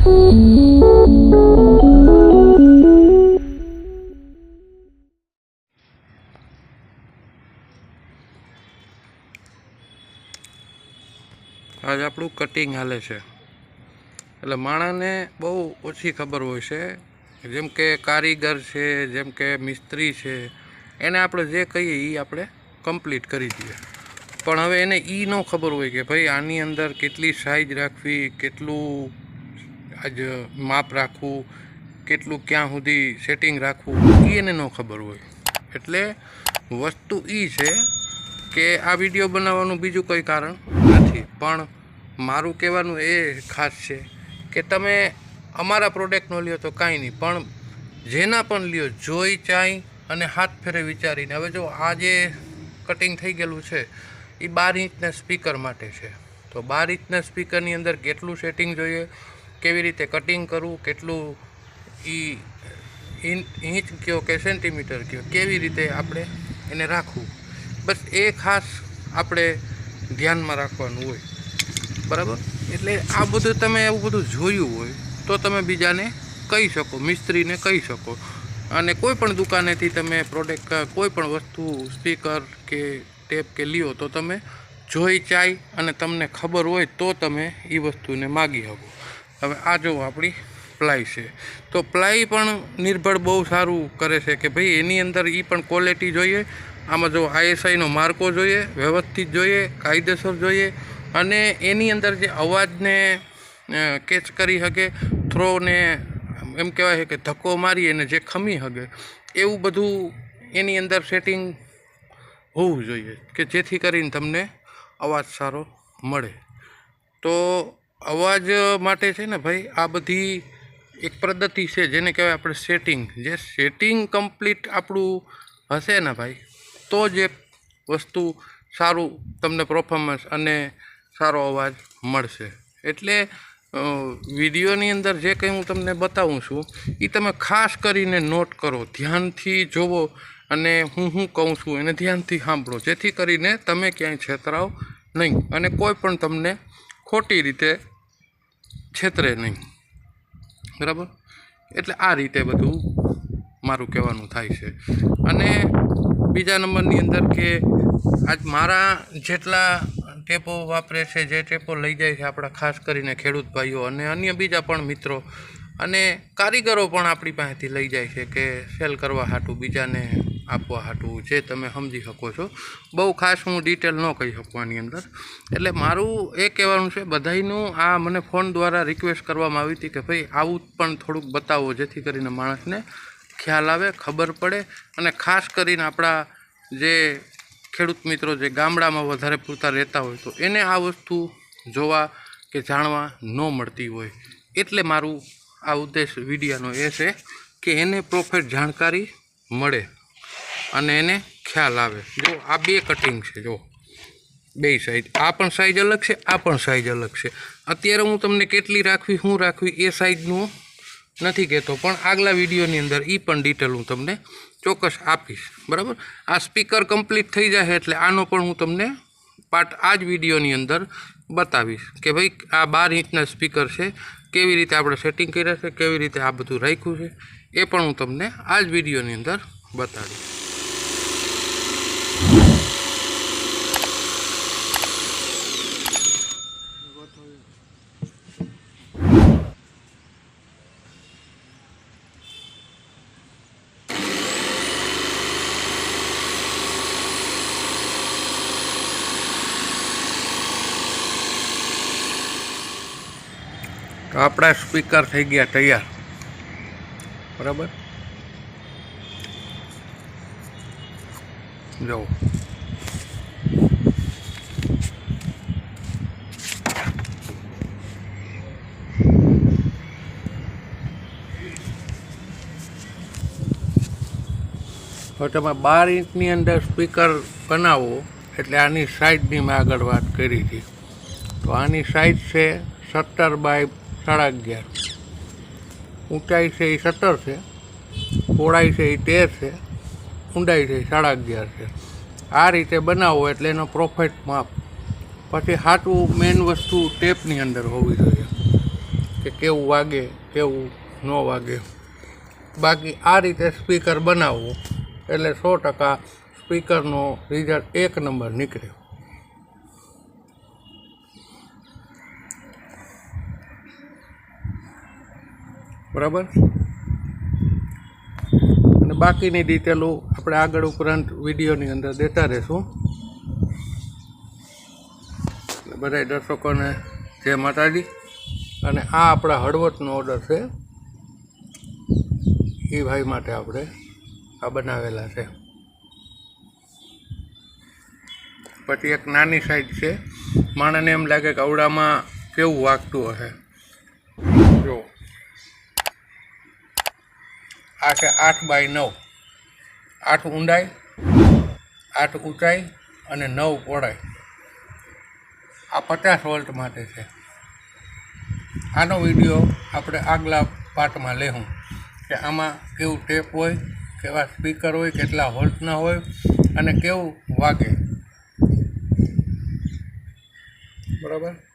આજ આપણું કટિંગ હાલે છે. એટલે માણસને બહુ ઓછી ખબર હોય છે. જેમ કે કારીગર છે, જેમ કે મિસ્ત્રી છે, એને આપણે જે કહીએ એ આપણે કમ્પ્લીટ કરી દઈએ. પણ હવે એને એ ન ખબર હોય કે ભાઈ આની અંદર કેટલી સાઈઝ રાખવી, કેટલું આજ માપ રાખવું, કેટલું ક્યાં સુધી સેટિંગ રાખવું એ એને ન ખબર હોય. એટલે વસ્તુ એ છે કે આ વીડિયો બનાવવાનું બીજું કોઈ કારણ નથી. પણ મારું કહેવાનું એ ખાસ છે કે તમે અમારા પ્રોડક્ટનો લ્યો તો કાંઈ નહીં, પણ જેના પણ લ્યો, જોઈ, ચાઈ અને હાથ ફેરે વિચારીને. હવે જો આ જે કટિંગ થઈ ગયેલું છે એ બાર ઇંચના સ્પીકર માટે છે. તો બાર ઇંચના સ્પીકરની અંદર કેટલું સેટિંગ જોઈએ? કેવી રીતે કટિંગ કરવું, કેટલું એ ઇંચ કયો કે સેન્ટીમીટર કયો, કેવી રીતે આપણે એને રાખવું. બસ એ ખાસ આપણે ધ્યાનમાં રાખવાનું હોય. બરાબર? એટલે આ બધું તમે એવું બધું જોયું હોય, તો તમે બીજાને કહી શકો, મિસ્ત્રીને કહી શકો. અને કોઈ પણ દુકાનેથી તમે પ્રોડક્ટ કોઈ પણ વસ્તુ સ્પીકર કે ટેપ કે લ્યો, તો તમે જોઈ, ચાઈ અને તમને ખબર હોય તો તમે એ વસ્તુને માગી શકો. હવે આ જો આપણી પ્લાય છે. તો પ્લાય પણ નિર્ભર બહુ સારું કરે છે કે ભાઈ એની અંદર એ પણ ક્વોલિટી જોઈએ. આમાં જો આઈએસઆઈનો માર્કો જોઈએ, વ્યવસ્થિત જોઈએ, કાયદેસર જોઈએ અને એની અંદર જે અવાજને કેચ કરી શકે થ્રોને એમ કહેવાય છે કે ધક્કો મારી અને જે ખમી શકે એવું બધું એની અંદર સેટિંગ હોવું જોઈએ કે જેથી કરીને તમને અવાજ સારો મળે. તો અવાજ માટે છે ને ભાઈ, આ બધી એક પદ્ધતિ છે જેને કહેવાય આપણે સેટિંગ જે સેટિંગ કમ્પ્લીટ આપણું હશે ને ભાઈ, તો જ એ વસ્તુ સારું તમને પરફોર્મન્સ અને સારો અવાજ મળશે. એટલે વિડીયોની અંદર જે કંઈ હું તમને બતાવું છું એ તમે ખાસ કરીને નોટ કરો, ધ્યાનથી જોવો અને હું શું કહું છું એને ધ્યાનથી સાંભળો. જેથી કરીને તમે ક્યાંય છેતરાવ નહીં. અને કોઈ પણ તમને ખોટી રીતે છેતરે નહીં. બરાબર? એટલે આ રીતે બધું મારું કહેવાનું થાય છે. અને બીજા નંબરની અંદર કે આજ મારા જેટલા ટેપો વાપરે છે, જે ટેપો લઈ જાય છે આપણા ખાસ કરીને ખેડૂત ભાઈઓ અને અન્ય બીજા પણ મિત્રો અને કારીગરો પણ આપણી પાસેથી લઈ જાય છે કે સેલ કરવા હાટું બીજાને આપવા હાટું જે તમે સમજી શકો છો. બહુ ખાસ હું ડિટેલ ન કહી શકું આની અંદર. એટલે મારું એ કહેવાનું છે, બધાયનું આ મને ફોન દ્વારા રિક્વેસ્ટ કરવામાં આવી હતી કે ભાઈ, આવું પણ થોડુંક બતાવો, જેથી કરીને માણસને ખ્યાલ આવે, ખબર પડે અને ખાસ કરીને આપણા જે ખેડૂત મિત્રો જે ગામડામાં વધારે પૂરતા રહેતા હોય, તો એને આ વસ્તુ જોવા કે જાણવા ન મળતી હોય. એટલે મારું આ ઉદ્દેશ વિડીયાનો એ છે કે એને પ્રોફેટ જાણકારી મળે. અને એને ખ્યાલ આવે. જો, આ બે કટિંગ છે, જો. બે સાઈઝ આ પણ સાઈઝ અલગ છે, આ પણ સાઈઝ અલગ છે. અત્યારે હું તમને કેટલી રાખવી શું રાખવી, એ સાઈઝનું નથી કહેતો, પણ આગલા વિડીયોની અંદર એ પણ ડિટેલ હું તમને ચોક્કસ આપીશ. બરાબર? આ સ્પીકર કમ્પ્લીટ થઈ જાય એટલે આનો પણ હું તમને પાર્ટ આ જ વિડીયોની અંદર બતાવીશ કે ભાઈ, આ બાર ઇંચના સ્પીકર છે, કેવી રીતે આપણે સેટિંગ કર્યા છે, કેવી રીતે આ બધું રાખ્યું છે, એ પણ હું તમને આ જ વિડીયોની અંદર બતાવીશ. આપણા સ્પીકર થઈ ગયા તૈયાર. બરાબર? જો. તો તમે બાર ઇંચની અંદર સ્પીકર બનાવો, એટલે આની સાઈઝની મેં આગળ વાત કરી હતી. તો આની સાઈઝ છે સત્તર બાય સાડા અગિયાર. ઊંચાઈ છે એ સત્તર છે, પહોળાઈ છે એ તેર છે, ઊંડાઈ છે એ સાડા અગિયાર છે. આ રીતે બનાવો એટલે એનો પ્રોફિટ માપ. પછી સાચું મેઇન વસ્તુ ટેપની અંદર હોવી જોઈએ. કે કેવું વાગે, કેવું ન વાગે. બાકી આ રીતે સ્પીકર બનાવવું એટલે સો ટકા સ્પીકરનો રિઝલ્ટ એક નંબર નીકળે. બરાબર? અને બાકીની ડિટેલો આપણે આગળ ઉપરાંત વિડીયોની અંદર દેતા રહીશું. બધા દર્શકોને જય માતાજી. અને આ આપણા હળવદનો ઓર્ડર છે. એ ભાઈ માટે આપણે આ બનાવેલા છે. પછી એક નાની સાઈઝ છે. માણસને એમ લાગે કે અવડામાં કેવું વાગતું હશે. જો. આ છે આઠ બાય નવ. આઠ ઊંડાઈ, આઠ ઊંચાઈ અને નવ પહોળાઈ. આ પચાસ વોલ્ટ માટે છે. આનો વીડિયો આપણે આગલા પાર્ટમાં લેવું કે આમાં કેવું ટેપ હોય, કેવા સ્પીકર હોય, કેટલા વોલ્ટના હોય અને કેવું વાગે. બરાબર?